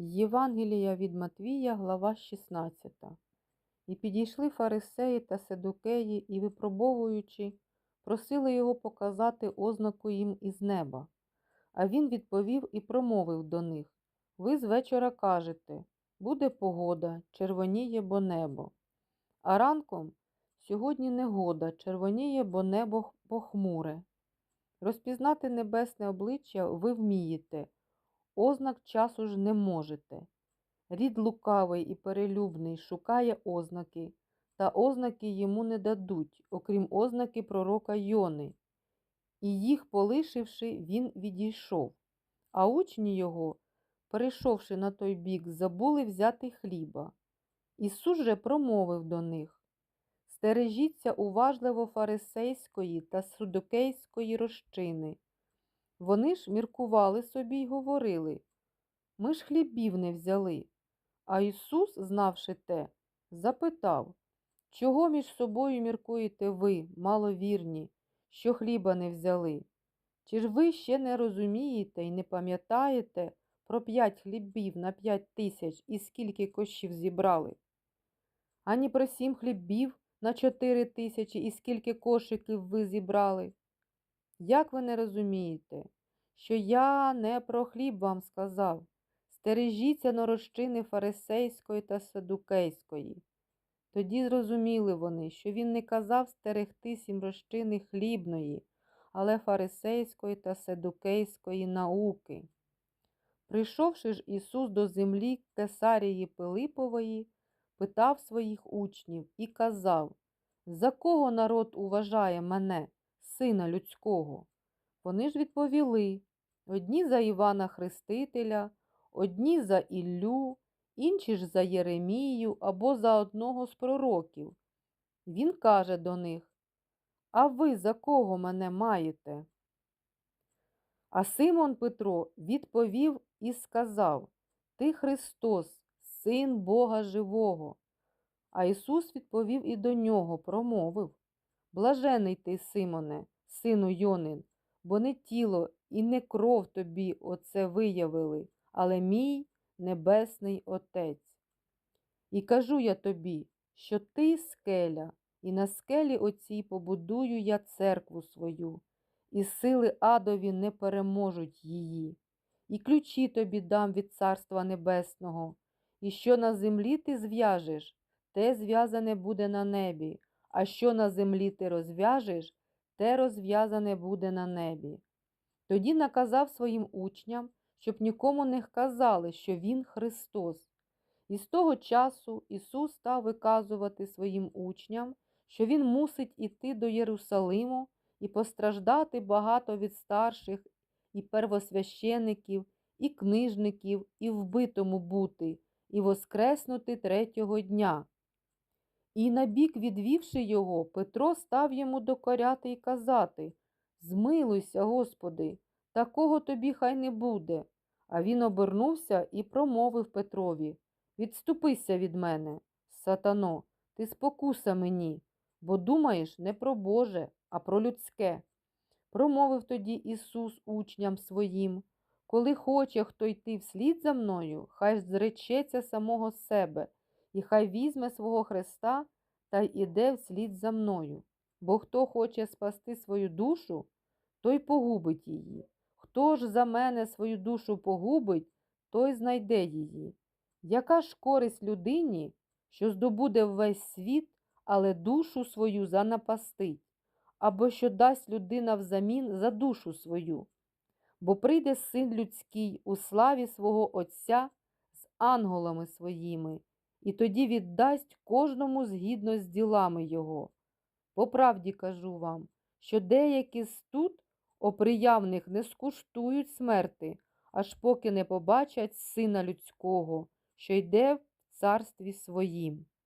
Євангелія від Матвія, глава 16. І підійшли фарисеї та седукеї і, випробовуючи, просили його показати ознаку їм із неба. А він відповів і промовив до них Ви з вечора кажете буде погода, червоніє бо небо. А ранком сьогодні негода, червоніє бо небо похмуре. Розпізнати небесне обличчя ви вмієте, ознак часу ж не можете. Рід лукавий і перелюбний шукає ознаки, та ознаки йому не дадуть, окрім ознаки пророка Йони. І їх полишивши, він відійшов. А учні його, перейшовши на той бік, забули взяти хліба. Ісус же промовив до них Стережіться уважливо фарисейської та судокейської розчини. Вони ж міркували собі й говорили Ми ж хлібів не взяли. А Ісус, знавши те, запитав Чого між собою міркуєте ви, маловірні, що хліба не взяли? Чи ж ви ще не розумієте і не пам'ятаєте про п'ять хлібів на п'ять тисяч і скільки кощів зібрали? Ані про сім хлібів на чотири тисячі і скільки кошиків ви зібрали? Як ви не розумієте, що я не про хліб вам сказав? Стережіться норощини фарисейської та садукейської. Тоді зрозуміли вони, що він не казав стерегти сім розчини хлібної, але фарисейської та седукейської науки. Прийшовши ж Ісус до землі Кесарії Пилипової, питав своїх учнів і казав, За кого народ уважає мене, сина людського? Вони ж відповіли одні за Івана Хрестителя, одні за Іллю, інші ж за Єремію або за одного з пророків. Він каже до них А ви за кого мене маєте? А Симон Петро відповів і сказав Ти Христос, Син Бога Живого. А Ісус відповів і до нього, промовив Блажений ти, Симоне, сину Йонин, бо не тіло і не кров тобі оце виявили, але мій Небесний Отець. І кажу я тобі, що ти скеля, і на скелі оцій побудую я церкву свою, і сили адові не переможуть її, і ключі тобі дам від Царства Небесного, і що на землі ти зв'яжеш, те зв'язане буде на небі, а що на землі ти розв'яжеш, те розв'язане буде на небі. Тоді наказав своїм учням, щоб нікому не казали, що Він Христос. І з того часу Ісус став виказувати своїм учням, що Він мусить іти до Єрусалиму і постраждати багато від старших і первосвящеників, і книжників, і вбитому бути, і воскреснути третього дня. І набік відвівши його, Петро став йому докоряти і казати Змилуйся, Господи, такого тобі хай не буде. А він обернувся і промовив Петрові Відступися від мене, сатано, ти спокуса мені, бо думаєш не про Боже, а про людське. Промовив тоді Ісус учням своїм Коли хоче хто йти вслід за мною, хай зречеться самого себе, і хай візьме свого Христа та й іде вслід за мною. Бо хто хоче спасти свою душу, той погубить її. Хто ж за мене свою душу погубить, той знайде її. Яка ж користь людині, що здобуде весь світ, але душу свою занапастить, або що дасть людина взамін за душу свою? Бо прийде син людський у славі свого Отця з ангелами своїми, і тоді віддасть кожному згідно з ділами його. По правді кажу вам, що деякі з тут оприявних не скуштують смерти, аж поки не побачать сина людського, що йде в царстві своїм.